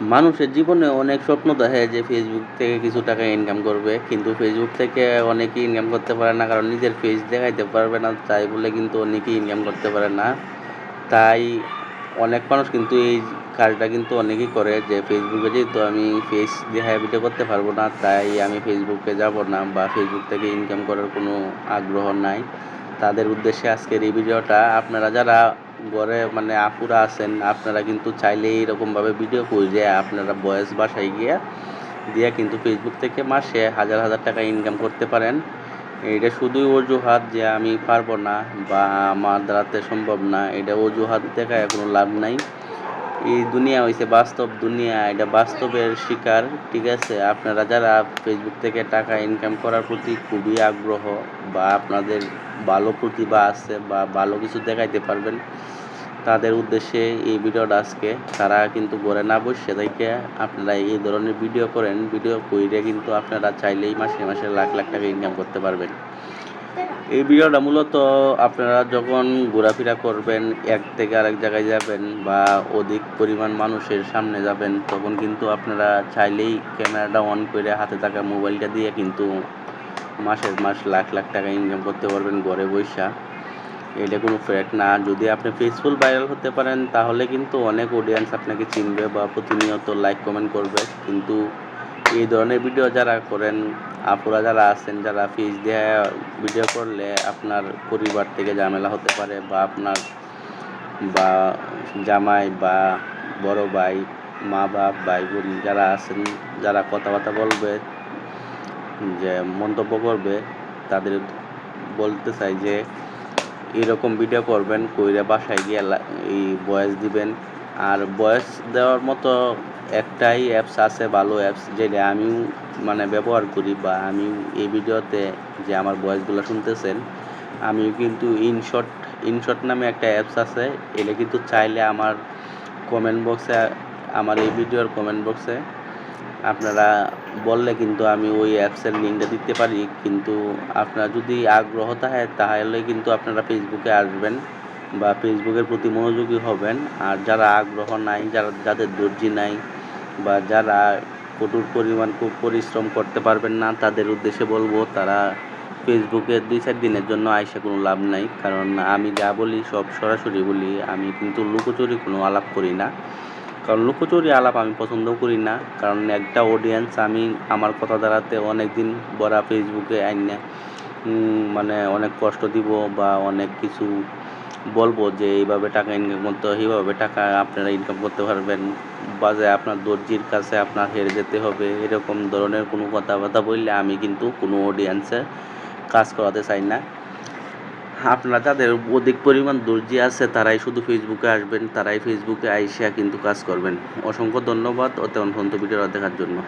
মানুষের জীবনে অনেক স্বপ্ন দেখে যে ফেসবুক থেকে কিছু টাকা ইনকাম করবে, কিন্তু ফেসবুক থেকে অনেকেই ইনকাম করতে পারে না, কারণ নিজের ফেস দেখাইতে পারবে না, তাই বলে কিন্তু অনেকেই ইনকাম করতে পারে না। তাই অনেক মানুষ কিন্তু এই কাজটা কিন্তু অনেকেই করে যে ফেসবুকে যেহেতু আমি ফেস দেখায় ভিডিও করতে পারব না, তাই আমি ফেসবুকে যাব না বা ফেসবুক থেকে ইনকাম করার কোনো আগ্রহ নাই। তাদের উদ্দেশ্যে আজকের এই ভিডিওটা। আপনারা যারা ঘরে মানে আপুরা আছেন, আপনারা কিন্তু চাইলে এরকমভাবে ভিডিও খুঁজে আপনারা বয়স বাসায় গিয়ে, দিয়ে কিন্তু ফেসবুক থেকে মাসে হাজার হাজার টাকা ইনকাম করতে পারেন। এটা শুধুই অজুহাত যে আমি পারব না বা আমার দ্বারাতে সম্ভব না, এটা অজুহাত দেখায় কোনো লাভ নাই। এই দুনিয়া হয়েছে বাস্তব দুনিয়া, এটা বাস্তবের শিকার, ঠিক আছে? আপনারা যারা ফেসবুক থেকে টাকা ইনকাম করার প্রতি খুবই আগ্রহ বা আপনাদের ভালো প্রতিভা আছে বা ভালো কিছু দেখাইতে পারবেন, তাদের উদ্দেশ্যে এই ভিডিওটা আজকে, তারা কিন্তু ঘরে না বসে থেকে আপনারা এই ধরনের ভিডিও করেন, ভিডিও করে কিন্তু আপনারা চাইলেই মাসে মাসে লাখ লাখ টাকা ইনকাম করতে পারবেন। এই ভিডিওটা মূলত আপনারা যখন ঘোরাফেরা করবেন, এক থেকে আরেক জায়গায় যাবেন বা অধিক পরিমাণ মানুষের সামনে যাবেন, তখন কিন্তু আপনারা চাইলেই ক্যামেরাটা অন করে হাতে থাকা মোবাইলটা দিয়ে কিন্তু মাসের মাস লাখ লাখ টাকা ইনকাম করতে পারবেন ঘরে বৈশা এটা কোনো ফ্যাক্ট না। যদি আপনি ফেসবুল ভাইরাল হতে পারেন, তাহলে কিন্তু অনেক অডিয়েন্স আপনাকে চিনবে বা প্রতিনিয়ত লাইক কমেন্ট করবে। কিন্তু এই ধরনের ভিডিও যারা করেন, আপুরা যারা আছেন, যারা ফেস দিয়ে ভিডিও করলে আপনার পরিবার থেকে ঝামেলা হতে পারে বা আপনার বা জামাই বা বড় ভাই, মা বাপ, ভাই বোন যারা আছেন, যারা কথাবার্তা বলবে, যে মন্তব্য করবে, তাদের বলতে চাই যে, এরকম ভিডিও করবেন, কইরা বাসায় গিয়ে এই ভয়েস দিবেন আর ভয়েস দেওয়ার মতো একটাই অ্যাপস আছে, ভালো অ্যাপস যেটা আমিও মানে ব্যবহার করি বা আমি এই ভিডিওতে যে আমার ভয়েসগুলো শুনতেছেন, আমিও কিন্তু ইনশট ইনশট নামে একটা অ্যাপস আছে, এটা কিন্তু চাইলে আমার কমেন্ট বক্সে আমার এই ভিডিওর কমেন্ট বক্সে আপনারা বললে কিন্তু আমি ওই অ্যাপসের লিঙ্কটা দিতে পারি, কিন্তু আপনার যদি আগ্রহ থাকে তাহলে কিন্তু আপনারা ফেসবুকে আসবেন। বা ফেসবুকের প্রতি মনোযোগী হবেন। আর যারা আগ্রহ নাই, যারা, যাদের দর্জি নাই বা যারা কঠোর পরিমাণ খুব পরিশ্রম করতে পারবেন না, তাদের উদ্দেশ্যে বলব তারা ফেসবুকে দুই চার দিনের জন্য আইসা কোনো লাভ নাই। কারণ আমি যা বলি সব সরাসরি বলি, আমি কিন্তু লুকোচুরি কোনো আলাপ করি না। কারণ লুকোচুরি আলাপ আমি পছন্দও করি না। কারণ একটা অডিয়েন্স আমি আমার কথা দ্বারাতে অনেক দিন বড়া ফেসবুকে আইনে মানে অনেক কষ্ট দিব বা অনেক কিছু বলব যে এইভাবে টাকা ইনকাম করতে হয়, এইভাবে টাকা আপনারা ইনকাম করতে পারবেন। বা যে আপনার দর্জির কাছে আপনার হেরে যেতে হবে, এরকম ধরনের কোনো কথাবার্তা বললে আমি কিন্তু কোনো অডিয়েন্সে কাজ করাতে চাই না। আপনারা যাদের অধিক পরিমাণ দর্জি আছে, তারাই শুধু ফেসবুকে আসবেন, তারাই ফেসবুকে আইসা কিন্তু কাজ করবেন। অসংখ্য ধন্যবাদ অত্যন্ত ভিডিওটা দেখার জন্য।